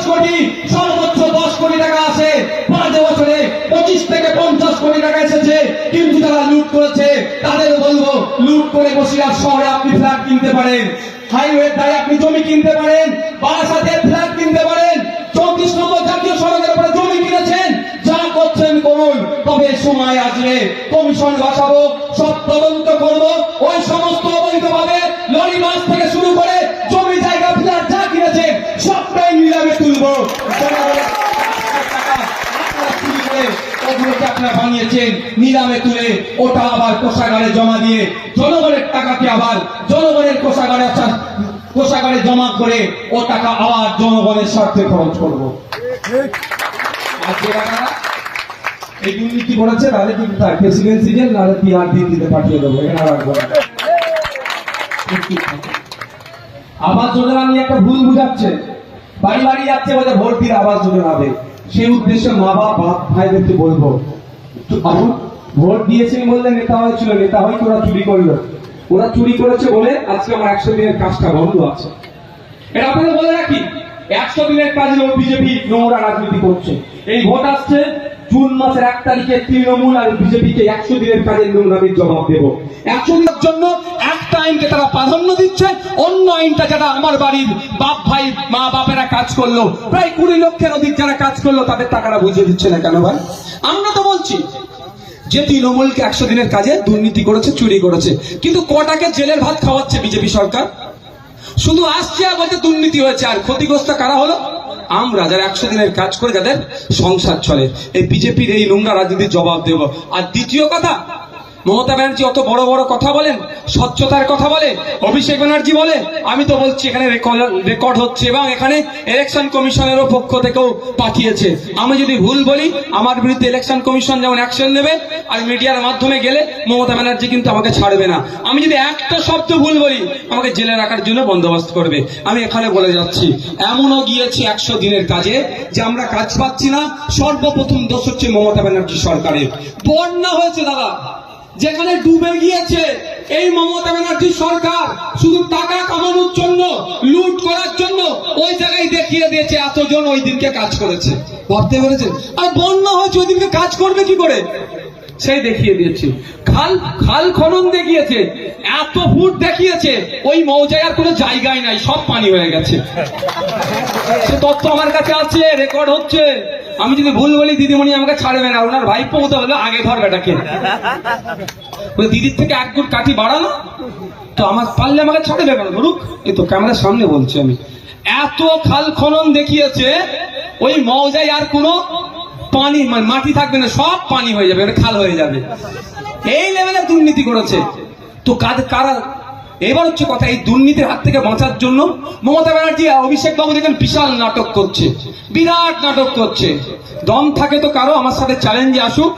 পাঁচ কোটি, সর্বোচ্চ দশ কোটি টাকা আসে পাঁচ বছরে পঁচিশ থেকে পঞ্চাশ কোটি টাকা এসেছে, কিন্তু যারা লুট করেছে তাদের বলব, লুট করে বসিরহাট শহরে আপনি ফ্ল্যাট কিনতে পারেন। হাইওয়ে দ্বারা আপনি জমি কিনতে পারেন বারাসাতে ফ্ল্যাট কিনতে পারেন। চৌত্রিশ নম্বর জাতীয় সড়কের উপরে জমি কিনেছেন, যা করছেন করুন। তবে সময় আসবে কমিশন বসাবো, সব তদন্ত নিলামে তুলে ওটা আবার কোষাগারে জমা দিয়ে জনগণের টাকাকে আবার জনগণের কোষাগারে কোষাগারে জমা করে ও টাকা আবার জনগণের স্বার্থে খরচ করব এই দুর্নীতি করেছে, তাহলে কি তার প্রেসিডেন্সি জেল নাহলে পিআর দিতে পাঠিয়ে দেবো না। যোজনা নিয়ে একটা ভুল বুঝাচ্ছে বাড়ি বাড়ি যাচ্ছে বলে দিয়ে আবাস যোজনা হবে। সেই উদ্দেশ্যে মা বাপ ভাইদেরকে বলব ভোট দিয়েছেন বললে নেতা হয়েছিল নেতা হয়ে ওরা চুরি করল। ওরা চুরি করেছে বলে আজকে আমার একশো দিনের কাজটা বন্ধ আছে। এটা আপনাদের বলে রাখি, একশো দিনের কাজে বিজেপি নোংরা রাজনীতি করছে। এই ভোট আসছে জুন মাসের এক তারিখে তৃণমূল আর বিজেপিকে একশো দিনের কাজের নোংরামির জবাব দেব। একশো দিনের জন্য একটা আইনকে তারা প্রাধান্য দিচ্ছে, অন্য আইনটা যারা আমার বাড়ির বাপ ভাই, মা বাপেরা কাজ করল, প্রায় কুড়ি লক্ষের অধিক যারা কাজ করল, তাদের টাকাটা বুঝিয়ে দিচ্ছে না কেন ভাই? আমরা তো বলছি, যে তৃণমূলকে একশো দিনের কাজে দুর্নীতি করেছে, চুরি করেছে, কিন্তু কটাকে জেলের ভাত খাওয়াচ্ছে বিজেপি সরকার? শুধু আসছে আর বলছে দুর্নীতি হয়েছে, আর ক্ষতিগ্রস্ত কারা হলো? আমরা যারা একশো দিনের কাজ করে যাদের সংসার চলে, এই বিজেপির এই নোংরা রাজনীতির জবাব দেব। আর দ্বিতীয় কথা মমতা ব্যানার্জি অত বড় বড় কথা বলেন? স্বচ্ছতার কথা বলে অভিষেক ব্যানার্জি বলে আমি তো বলছি এখানে রেকর্ড হচ্ছে এবং এখানে ইলেকশন কমিশনেরও পক্ষ থেকেও পাঠিয়েছে। আমি যদি ভুল বলি, আমার বিরুদ্ধে ইলেকশন কমিশন যেমন অ্যাকশন নেবে, আর মিডিয়ার মাধ্যমে গেলে মমতা ব্যানার্জি কিন্তু আমাকে ছাড়বে না। আমি যদি একটা শব্দ ভুল বলি, আমাকে জেলে রাখার জন্য বন্দোবস্ত করবে। আমি এখানে বলে যাচ্ছি, এমনও গিয়েছি একশো দিনের কাজে যে আমরা কাজ পাচ্ছি না, সর্বপ্রথম দোষ হচ্ছে মমতা ব্যানার্জি সরকারের। বন্যা হয়েছে দাদা। যেখানে ডুবে গিয়েছে এই মমতা ব্যানার্জি সরকার, শুধু টাকা কামানোর জন্য, লুট করার জন্য ওই জায়গায় দেখিয়ে দিয়েছে, এতজন ওই দিনকে কাজ করেছে। ভাবতে পেরেছেন? আর বন্যা হয়েছে, ওই দিনকে কাজ করবে কি করে? সেই দেখিয়ে দিয়েছে। খাল খাল খনন দেখিয়েছে। এত ফুট দেখিয়েছে, ওই মৌজায় আর কোনো জায়গায় নাই, সব পানি হয়ে গেছে। সে তথ্য আমার কাছে আছে রেকর্ড হচ্ছে। আমি যদি ভুল বলি, দিদিমণি আমাকে ছাড়বে না। ওনার ভাই পৌঁছে হলো আগে ধর বেটাকে। দিদির থেকে এক গুণ কাঠি বাড়ানো? তো আমার পারলে আমাকে ছাড়বে কেন? ধরুক এই তো ক্যামেরার সামনে বলছি আমি। এত খাল খনন দেখিয়েছে, ওই মৌজায় আর কোনো পানি মানে মাটি থাকবে না, সব পানি হয়ে যাবে মানে খাল হয়ে যাবে। এই লেভেলে দুর্নীতি করেছে। তো কারা এবার হচ্ছে কথা এই দুর্নীতির হাত থেকে বাঁচার জন্য মমতা ব্যানার্জি অভিষেক বাবু দেখেন বিশাল নাটক করছে, বিরাট নাটক করছে। দম থাকে তো কারও, আমার সাথে চ্যালেঞ্জে আসুক।